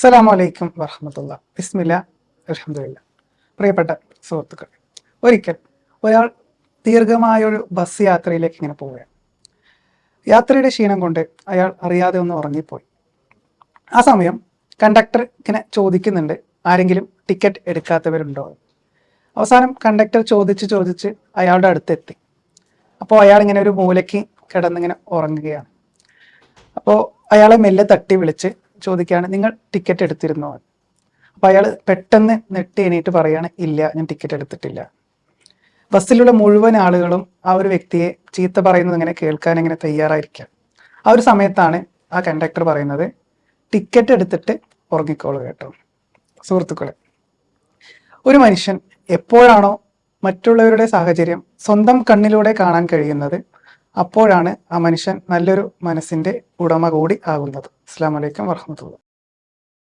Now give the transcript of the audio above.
അസ്സലാമലൈക്കും വറഹമത്തുള്ള. ബിസ്മില്ല അലഹമില്ല പ്രിയപ്പെട്ട സുഹൃത്തുക്കൾ ഒരിക്കൽ ഒരാൾ ദീർഘമായൊരു ബസ് യാത്രയിലേക്ക് ഇങ്ങനെ പോവുകയാണ്. യാത്രയുടെ ക്ഷീണം കൊണ്ട് അയാൾ അറിയാതെ ഒന്ന് ഉറങ്ങിപ്പോയി. ആ സമയം കണ്ടക്ടർ ഇങ്ങനെ ചോദിക്കുന്നുണ്ട് ആരെങ്കിലും ടിക്കറ്റ് എടുക്കാത്തവരുണ്ടോ. അവസാനം കണ്ടക്ടർ ചോദിച്ച് ചോദിച്ച് അയാളുടെ അടുത്തെത്തി. അപ്പോൾ അയാൾ ഇങ്ങനെ ഒരു മൂലയ്ക്ക് കിടന്നിങ്ങനെ ഉറങ്ങുകയാണ്. അപ്പോൾ അയാളെ മെല്ലെ തട്ടി വിളിച്ച് ചോദിക്കുകയാണ് നിങ്ങൾ ടിക്കറ്റ് എടുത്തിരുന്നോ? അപ്പൊ അയാൾ പെട്ടെന്ന് നെട്ടി എണീറ്റ് പറയാണ് ഇല്ല ഞാൻ ടിക്കറ്റ് എടുത്തിട്ടില്ല. ബസ്സിലുള്ള മുഴുവൻ ആളുകളും ആ ഒരു വ്യക്തിയെ ചീത്ത പറയുന്നത് ഇങ്ങനെ കേൾക്കാൻ ഇങ്ങനെ തയ്യാറായിരിക്കുക ആ ഒരു സമയത്താണ് ആ കണ്ടക്ടർ പറയുന്നത് ടിക്കറ്റ് എടുത്തിട്ട് ഉറങ്ങിക്കോളൂ കേട്ടോ സുഹൃത്തുക്കളെ. ഒരു മനുഷ്യൻ എപ്പോഴാണോ മറ്റുള്ളവരുടെ സാഹചര്യം സ്വന്തം കണ്ണിലൂടെ കാണാൻ കഴിയുന്നത് അപ്പോഴാണ് ആ മനുഷ്യൻ നല്ലൊരു മനസ്സിന്റെ ഉടമ കൂടി ആകുന്നത്. അസ്സാം വലൈക്കും വർഹമത്തുള്ള